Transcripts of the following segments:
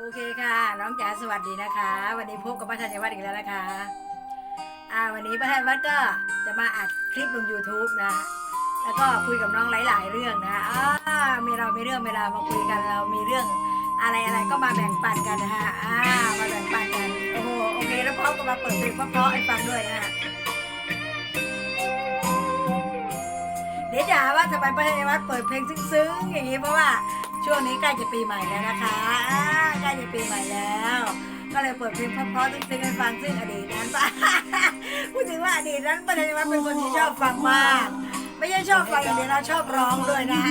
โอเคค่ะ น้องจ๋าสวัสดีนะคะ วันนี้พบกับป้าธัญวัฒน์อีกแล้วนะคะ อ่าวันนี้ป้าธัญวัฒน์ก็จะมาอัดคลิปลง YouTube นะ แล้วก็คุยกับน้องหลาย ๆ เรื่องนะอ่ามีเรามีเรื่องเวลามาคุยกันเรามีเรื่องอะไรอะไรก็มาแบ่งปันกันนะฮะอ่ามาแบ่งปันกันโอ้โหโอเคแล้วพร้อมก็มาเปิดเพลงเพราะๆให้ฟังด้วยนะฮะเดี๋ยวจะหาว่าทำไมป้าธัญวัฒน์เปิดเพลงซึ้งๆอย่างนี้เพราะว่า ช่วงนี้ใกล้จะปีใหม่แล้วนะคะใกล้จะปีใหม่แล้ว ก็เลยเปิดเพลงเพราะๆซึ้งๆให้ฟังซึ่งอดีตนั้นพูดถึงว่าอดีตนั้นป้าธัญวัฒน์เป็นคนที่ชอบฟังมาก ไม่ใช่ชอบฟังอย่างเดียวเราชอบร้องด้วยนะ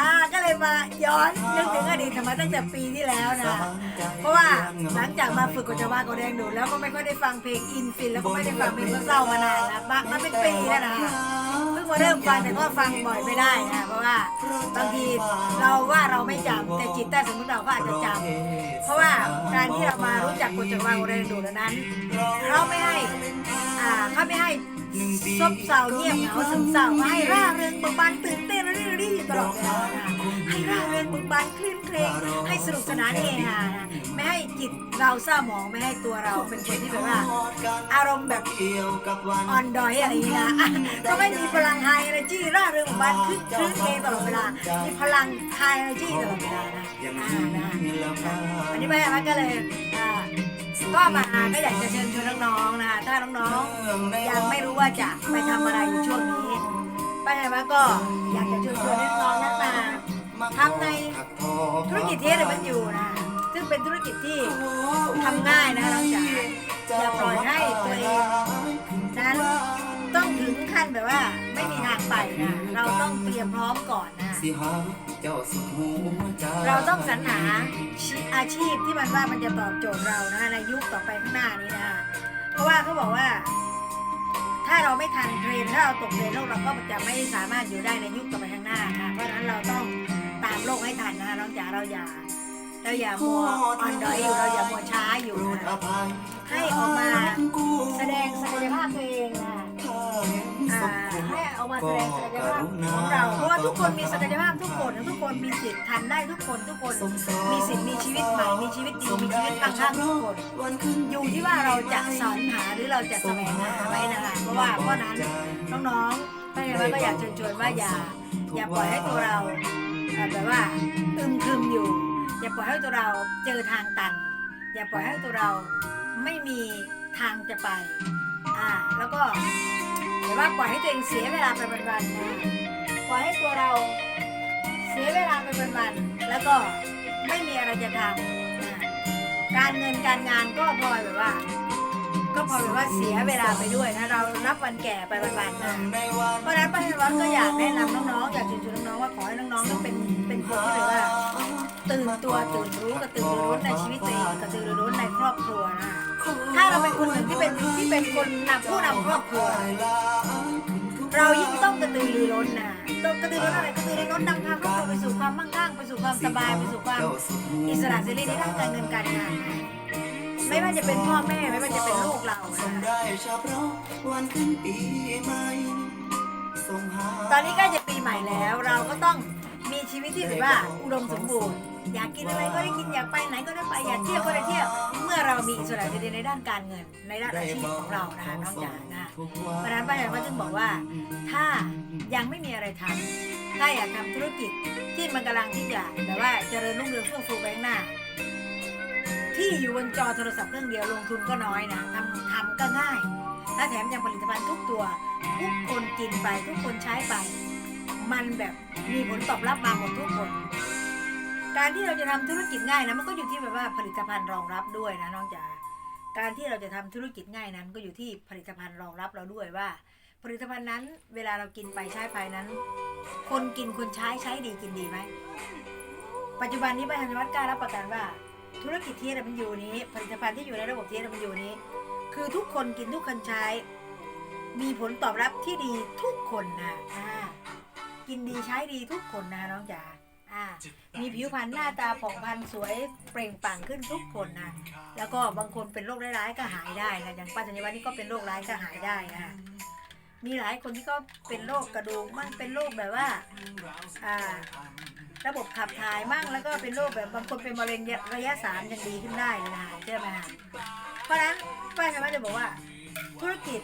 อ่าก็เลยมาย้อนนึกถึงอดีตทำไมาตั้งแต่ปีที่แล้วนะเพราะว่าหลังจากมาฝึกกจว่าโกแดงดูแล้วก็ไม่ค่อยได้ฟังเพลงอินฟินแล้วก็ไม่ได้ฟังเพลงเศร้ามานานนะมามาเป็นปีแล้วนะ มาเริ่มฟังแต่ก็ฟังบ่อยไม่ได้นะเพราะว่าบางทีเราว่าเราไม่จำแต่จิตใต้สมมติเราก็อาจจะจำเพราะว่าการที่เรามารู้จักกจว่าโกแดงดูนั้นเขาไม่ให้อ่าเขาไม่ให้ซบเซาเงียบเหงาซึมเศร้ามาให้ร่าเริงเบิกบานตื่นเต้นรีรีอยู่ตลอดเวลา บิกบานคลื่นเครงให้สนุกสนานเฮฮานะไม่ให้จิตเราเศร้าหมองไม่ให้ตัวเราเป็นคนที่แบบว่า อารมณ์แบบอ่อนดอยอะไรอย่างนี้นะก็ไม่มีพลังไฮเอเนจีร่าเริงเบิกบานคลื่นคลื่นเครงตลอดเวลา มีพลังไฮเอเนจีตลอดเวลานะอ่านะอันนี้ไปมันก็เลยอ่าก็มาก็อยากจะเชิญชวนน้องๆนะคะถ้าน้องๆยังไม่รู้ว่าจะไปทำอะไรอยู่ช่วงนี้ป้าแดงว่าก็อยากจะชวนชวนให้น้อง ธุรกิจที่เราเป็นอยู่นะ ซึ่งเป็นธุรกิจที่ทำง่ายนะน้องจ๋าอย่าปล่อยให้ตัวเองนั้นต้องถึงขั้นแบบว่าไม่มีทางไปนะเราต้องเตรียมพร้อมก่อนนะเราต้องสรรหาอาชีพที่มันว่ามันจะตอบโจทย์เรานะในยุคต่อไปข้างหน้านี้นะเพราะว่าเขาบอกว่า ถ้าเราไม่ทันเทรนด์ถ้าเราตกเทรนด์โลกเราก็จะไม่สามารถอยู่ได้ในยุคต่อไปามโลกให้ทันนะน้องจ๋าเราอย่าเราอย่ามัวอ่อนดอยอยู่เราอย่ามัวช้าอยู่นะให้ออกมาแสดงศักยภาพตัวเองนะอ่าให้ออกมาแสดงศักยภาพของเราเพราะว่าทุกคนมีศักยภาพทุกคนทุกคนมีสิทธิ์ทันได้ทุกคนทุกคนมีสิทธิ์มีชีวิตใหม่มีชีวิตดีมีชีวิตตั้งข้างทุกคนอยู่ที่ว่าเราจะสรรหาหรือเราจะแสวงหาไว้นะคะเพราะว่าเพราะนั้นน้องๆไม่ว่าก็อยากเชิญชวนว่าอย่าอย่าปล่อยให้ตัวเราเอ่อ แบบว่าอึมครึมอยู่ อย่าปล่อยให้ตัวเราเจอทางตัน อย่าปล่อยให้ตัวเราไม่มีทางจะไปอ่าแล้วก็อย่าว่าปล่อยให้ตัวเองเสียเวลาไปวันๆนะปล่อยให้ตัวเราเสียเวลาไปวันๆแล้วก็ไม่มีอะไรจะทำการเงินการงานก็พลอยแบบว่าก็พลอยแบบว่าเสียเวลาไปด้วยนะเรานับวันแก่ไปวันๆนะเพราะฉะนั้น ป้าเฮวัตก็อยากแนะนำน้องๆอยากเชิญชวนน้องๆว่าขอให้น้องๆนั้นเป็นเป็นคนที่แบบว่าตื่นตัวตื่นรู้กระตือรือร้นในชีวิตตัวเองกระตือรือร้นในครอบครัวนะถ้าเราเป็นคนหนึ่งที่เป็นที่เป็นคนนำผู้นำครอบครัว เรายิ่งต้องกระตือรือร้นนะต้องกระตือรือร้นอะไรกระตือรือร้นนำพาครอบครัวไปสู่ความมั่งคั่งไปสู่ความสบายไปสู่ความอิสระเสรีในด้านการเงินการงานไม่ว่าจะเป็นพ่อแม่ไม่ว่าจะเป็นลูกเรานะ ตอนนี้ก็จะปีใหม่แล้ว เราก็ต้องมีชีวิตที่แบบว่าอุดมสมบูรณ์ อยากกินอะไรก็ได้กินอยากไปไหนก็ได้ไปอยากเที่ยวก็ได้เที่ยว เมื่อเรามีอิสระเสรีในด้านการเงินในด้านอาชีพของเรานะคะน้องจ๋านะเพราะนั้นป้าแดงก็จึงบอกว่า ถ้ายังไม่มีอะไรทำถ้าอยากทำธุรกิจที่มันกำลังที่จะแบบว่าเจริญรุ่งเรืองเฟื่องฟูไปข้างหน้าที่อยู่บนจอโทรศัพท์เครื่องเดียวลงทุนก็น้อยนะทำทำก็ง่าย และแถมยังผลิตภัณฑ์ทุกตัว ทุกคนกินไปทุกคนใช้ไป มันแบบมีผลตอบรับมาหมดทุกคน การที่เราจะทำธุรกิจง่ายนะมันก็อยู่ที่แบบว่าผลิตภัณฑ์รองรับด้วยนะน้องจ๋าการที่เราจะทำธุรกิจง่ายนั้น ก็อยู่ที่ผลิตภัณฑ์รองรับเราด้วยว่า ผลิตภัณฑ์นั้น เวลาเรากินไปใช้ไปนั้น คนกินคนใช้ใช้ดีกินดีไหมปัจจุบันนี้ประธานวัดกล้ารับประกันว่า ธุรกิจที่มันอยู่นี้ ผลิตภัณฑ์ที่อยู่ในระบบที่มันอยู่นี้ คือทุกคนกินทุกคนใช้ มีผลตอบรับที่ดีทุกคนนะอ่ากินดีใช้ดีทุกคนนะน้องจ๋าอ่ามีผิวพรรณหน้าตาผ่องพรรณสวยเปล่งปลั่งขึ้นทุกคนนะแล้วก็บางคนเป็นโรคร้ายๆก็หายได้นะอย่างป้าธัญวัฒน์นี่ก็เป็นโรคร้ายก็หายได้นะมีหลายคนที่ก็เป็นโรคกระดูกมันเป็นโรคแบบว่าอ่า ระบบขับถ่ายมั่งแล้วก็เป็นโรคแบบบางคนเป็นมะเร็งระยะสามยังดีขึ้นได้เลยนะคะใช่ไหมคะเพราะฉะนั้นป้าสามารถจะบอกว่า ธุรกิจ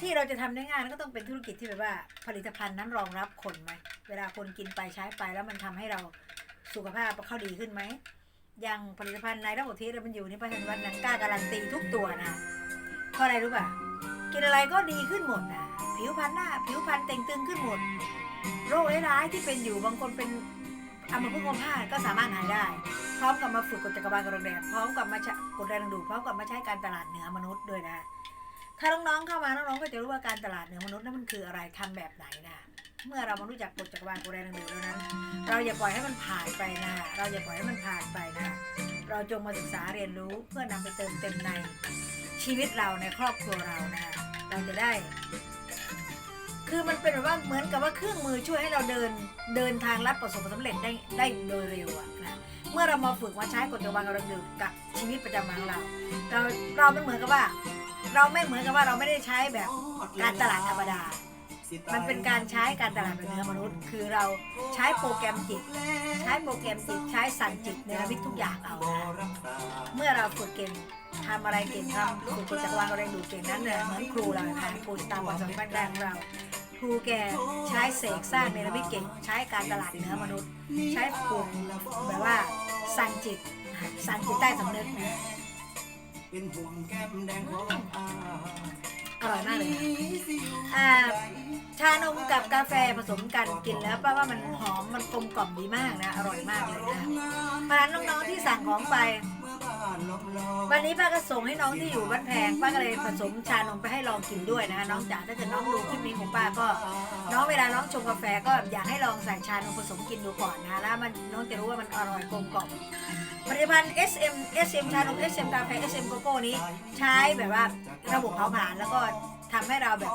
ที่เราจะทำได้ง่ายก็ต้องเป็นธุรกิจที่แบบว่าผลิตภัณฑ์นั้นรองรับคนไหมเวลาคนกินไปใช้ไปแล้วมันทำให้เราสุขภาพเขาดีขึ้นไหมอย่างผลิตภัณฑ์ในระบบที่มันอยู่นี่ป้าธันวันนั้นกล้าการันตีทุกตัวนะเพราะอะไรรู้ป่ะกินอะไรก็ดีขึ้นหมดนะผิวพรรณหน้าผิวพรรณเต่งตึงขึ้นหมด โรคร้ายที่เป็นอยู่บางคนเป็นอัมพฤกษ์อัมพาก็สามารถหายได้ พร้อมกับมาฝึกกฎจักรวาลกระแดดพร้อมกับมากดแรงดูพร้อมกับมาใช้การตลาดเหนือมนุษย์ด้วยนะ ถ้าน้องๆเข้ามาน้องๆก็จะรู้ว่าการตลาดเหนือมนุษย์นั้นมันคืออะไรทำแบบไหนนะเมื่อเรามารู้จักกฎจักรวาลกดแรงดึงดูดแล้วนั้น เราอย่าปล่อยให้มันผ่านไปนะเราอย่าปล่อยให้มันผ่านไปนะเราจงมาศึกษาเรียนรู้เพื่อนำไปเติมเต็มในชีวิตเราในครอบครัวเรานะเราจะได้ คือมันเป็นแบบว่าเหมือนกับว่าเครื่องมือช่วยให้เราเดินเดินทางลัดประสบความสำเร็จได้ได้โดยเร็วอะนะเมื่อเรามาฝึกมาใช้กฎจักรวาลกำลังดื่มกับชีวิตประจำวันของเรา เราเรามันเหมือนกับว่า เราไม่เหมือนกับว่าเราไม่ได้ใช้แบบการตลาดธรรมดา มันเป็นการใช้การตลาดแบบเนื้อมนุษย์ คือเราใช้โปรแกรมจิต ใช้โปรแกรมจิตใช้สั่งจิตเนรมิทุกอย่างเอานะเมื่อเราฝึกเก่งทำอะไรเก่งทำฝึกจักรวาลกำลังดูเก่งนั้นเนี่ยเหมือนครูเรานะครูตามความสามารถแรงเราครูแกใช้เสกสร้างเนรมิตเก่งใช้การตลาดเนื้อมนุษย์ ใช้ปลูกแบบว่าสั่งจิตสั่งจิตใต้สำนึกนะ เป็นห่วงแก้มแดงของอาอร่อยมากเลยนะอ่าชานมกับกาแฟผสมกันกินแล้วป้าว่ามันหอมมันกลมกล่อมดีมากนะ อร่อยมากเลยนะเพราะฉะนั้นน้องๆที่สั่งของไปเมื่อบ้านลบลอวันนี้ป้าก็ส่งให้น้องที่อยู่บ้านแพงป้าก็เลยผสมชานมไปให้ลองกินด้วยนะคะน้องจ๋าถ้าเกิดน้องดูคลิปนี้ของป้าก็ น้องเวลาน้องชงกาแฟก็อยากให้ลองใส่ชานมผสมกินดูก่อนนะแล้วมันน้องจะรู้ว่ามันอร่อยกลมกล่อม ผลิตภัณฑ์ SM SM ชานม SM กาแฟ SM โกโก้นี้ใช้แบบว่าระบบเผาผลาญแล้วก็ทำให้เราแบบ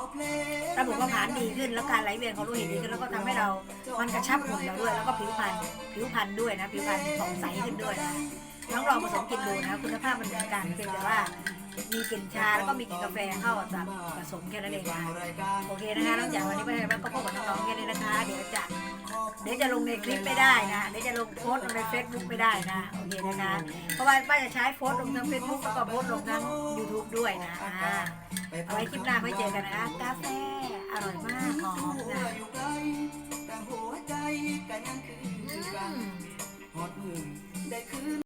ระบบเผาผลาญดีขึ้น แล้วการไหลเวียนของโลหิตดีขึ้นแล้วก็ทำให้เรา มันกระชับหุ่นเราด้วย แล้วก็ผิวพรรณผิวพรรณด้วยนะ ผิวพรรณผ่องใสขึ้นด้วยนะน้องลองผสมกินดูนะ คุณภาพมันเหมือนกันเพียงแต่ว่า มีกลิ่นชาแล้วก็มีกลิ่นกาแฟเข้ากับผสมแค่นั้นเองนะรายการโอเคนะคะนอกจากวันนี้ไปแล้วก็พบกับน้องๆแค่นี้นะคะ เดี๋ยวจะเดี๋ยวจะลงในคลิปไม่ได้นะเดี๋ยวจะลงโพสต์ลงในเฟซบุ๊กไม่ได้นะโอเคนะคะเพราะว่าป้าจะใช้โพสต์ลงทั้งเฟซบุ๊กแล้วก็โพสต์ลงทั้ง YouTube ด้วยนะอ่าเอาไว้คลิปหน้าไว้เจอกันนะคะกาแฟอร่อยมากหอมนะอยู่ไกลแต่หัวใจก็ยังคือกันอืมหอดมือได้คืน